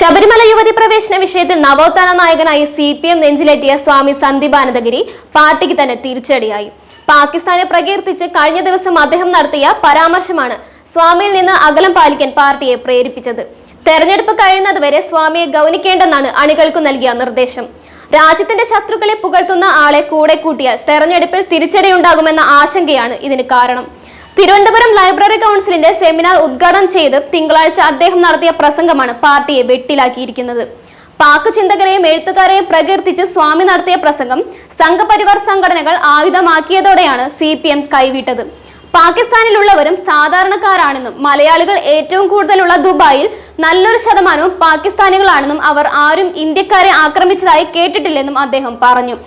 ശബരിമല യുവതി പ്രവേശന വിഷയത്തിൽ നവോത്ഥാന നായകനായി സി പി എം നെഞ്ചിലെത്തിയ സ്വാമി സന്ദീപാനന്ദഗിരി പാർട്ടിക്ക് തന്നെ തിരിച്ചടിയായി. പാകിസ്ഥാനെ പ്രകീർത്തിച്ച് കഴിഞ്ഞ ദിവസം അദ്ദേഹം നടത്തിയ പരാമർശമാണ് സ്വാമിയിൽ നിന്ന് അകലം പാലിക്കാൻ പാർട്ടിയെ പ്രേരിപ്പിച്ചത്. തെരഞ്ഞെടുപ്പ് കഴിയുന്നതുവരെ സ്വാമിയെ ഗൗനിക്കേണ്ടെന്നാണ് അണികൾക്കു നൽകിയ നിർദ്ദേശം. രാജ്യത്തിന്റെ ശത്രുക്കളെ പുകഴ്ത്തുന്ന ആളെ കൂടെ കൂട്ടിയാൽ തെരഞ്ഞെടുപ്പിൽ തിരിച്ചടിയുണ്ടാകുമെന്ന ആശങ്കയാണ് ഇതിന് കാരണം. തിരുവനന്തപുരം ലൈബ്രറി കൗൺസിലിന്റെ സെമിനാർ ഉദ്ഘാടനം ചെയ്ത് തിങ്കളാഴ്ച അദ്ദേഹം നടത്തിയ പ്രസംഗമാണ് പാർട്ടിയെ വെട്ടിലാക്കിയിരിക്കുന്നത്. പാക് ചിന്തകരെയും എഴുത്തുകാരെയും പ്രകീർത്തിച്ച് സ്വാമി നടത്തിയ പ്രസംഗം സംഘപരിവാർ സംഘടനകൾ ആയുധമാക്കിയതോടെയാണ് സി പി എം കൈവിട്ടത്. പാകിസ്ഥാനിലുള്ളവരും സാധാരണക്കാരാണെന്നും മലയാളികൾ ഏറ്റവും കൂടുതലുള്ള ദുബായിൽ നല്ലൊരു ശതമാനവും പാകിസ്ഥാനികളാണെന്നും അവർ ആരും ഇന്ത്യക്കാരെ ആക്രമിച്ചതായി കേട്ടിട്ടില്ലെന്നും അദ്ദേഹം പറഞ്ഞു.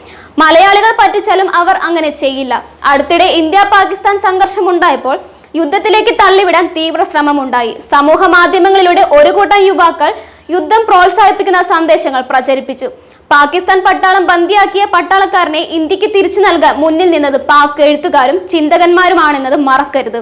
മലയാളികൾ പറ്റിച്ചാലും അവർ അങ്ങനെ ചെയ്യില്ല. അടുത്തിടെ ഇന്ത്യ പാകിസ്ഥാൻ സംഘർഷം ഉണ്ടായപ്പോൾ യുദ്ധത്തിലേക്ക് തള്ളിവിടാൻ തീവ്ര ശ്രമമുണ്ടായി. സമൂഹ മാധ്യമങ്ങളിലൂടെ ഒരു കൂട്ടം യുവാക്കൾ യുദ്ധം പ്രോത്സാഹിപ്പിക്കുന്ന സന്ദേശങ്ങൾ പ്രചരിപ്പിച്ചു. പാകിസ്ഥാൻ പട്ടാളം ബന്ദിയാക്കിയ പട്ടാളക്കാരനെ ഇന്ത്യയ്ക്ക് തിരിച്ചു നൽകാൻ മുന്നിൽ നിന്നത് പാക് എഴുത്തുകാരും ചിന്തകന്മാരുമാണെന്നത് മറക്കരുത്.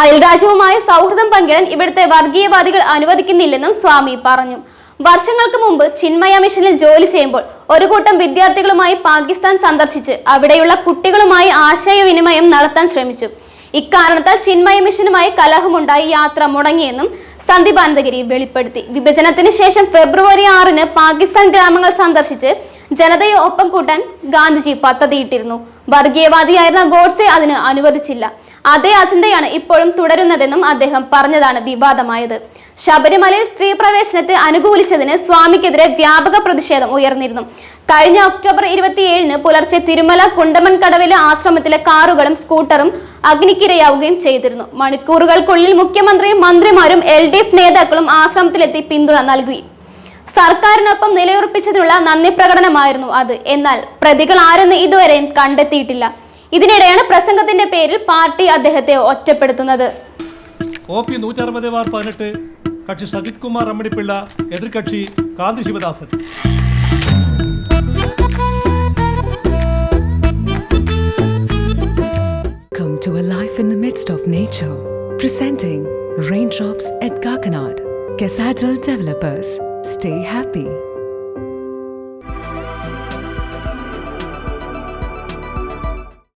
അയൽരാജ്യവുമായി സൗഹൃദം പങ്കിടാൻ ഇവിടുത്തെ വർഗീയവാദികൾ അനുവദിക്കുന്നില്ലെന്നും സ്വാമി പറഞ്ഞു. വർഷങ്ങൾക്ക് മുമ്പ് ചിന്മയ മിഷനിൽ ജോലി ചെയ്യുമ്പോൾ ഒരു കൂട്ടം വിദ്യാർത്ഥികളുമായി പാകിസ്ഥാൻ സന്ദർശിച്ച് അവിടെയുള്ള കുട്ടികളുമായി ആശയവിനിമയം നടത്താൻ ശ്രമിച്ചു. ഇക്കാരണത്താൽ ചിന്മയ മിഷനുമായി കലഹമുണ്ടായി യാത്ര മുടങ്ങിയെന്നും സന്ദീപ് അനന്തഗിരി വെളിപ്പെടുത്തി. വിഭജനത്തിന് ശേഷം ഫെബ്രുവരി ആറിന് പാകിസ്ഥാൻ ഗ്രാമങ്ങൾ സന്ദർശിച്ച് ജനതയെ ഒപ്പം കൂട്ടാൻ ഗാന്ധിജി പദ്ധതിയിട്ടിരുന്നു. വർഗീയവാദിയായിരുന്ന ഗോഡ്സെ അതിന് അനുവദിച്ചില്ല. അതേ അജണ്ടയാണ് ഇപ്പോഴും തുടരുന്നതെന്നും അദ്ദേഹം പറഞ്ഞതാണ് വിവാദമായത്. ശബരിമലയിൽ സ്ത്രീ പ്രവേശനത്തെ അനുകൂലിച്ചതിന് സ്വാമിക്കെതിരെ വ്യാപക പ്രതിഷേധം ഉയർന്നിരുന്നു. കഴിഞ്ഞ ഒക്ടോബർ ഇരുപത്തിയേഴിന് പുലർച്ചെ തിരുമല കുണ്ടമൺ കടവിലെ ആശ്രമത്തിലെ കാറുകളും സ്കൂട്ടറും അഗ്നിക്കിരയാവുകയും ചെയ്തിരുന്നു. മണിക്കൂറുകൾക്കുള്ളിൽ മുഖ്യമന്ത്രിയും മന്ത്രിമാരും എൽ നേതാക്കളും ആശ്രമത്തിലെത്തി പിന്തുണ നൽകി. സർക്കാരിനൊപ്പം നിലയുറപ്പിച്ചതിനുള്ള നന്ദി പ്രകടനമായിരുന്നു അത് എന്നാൽ പ്രതികൾ ആരെന്ന് ഇതുവരെയും കണ്ടെത്തിയിട്ടില്ല ഇതിനിടെയാണ് പ്രസംഗത്തിന്റെ പേരിൽ പാർട്ടി അദ്ദേഹത്തെ ഒറ്റപ്പെടുത്തുന്നത് കോപ്പി നൂറ്ററുപത് ബാർ പതിനെട്ട് കക്ഷി സജിത് കുമാർ അമ്മണിപ്പിള്ള എതിർകക്ഷി കാന്തി Sivadasan Come to a life in the midst of nature. Presenting Raindrops at Kakanad. Casadal Developers. Stay happy.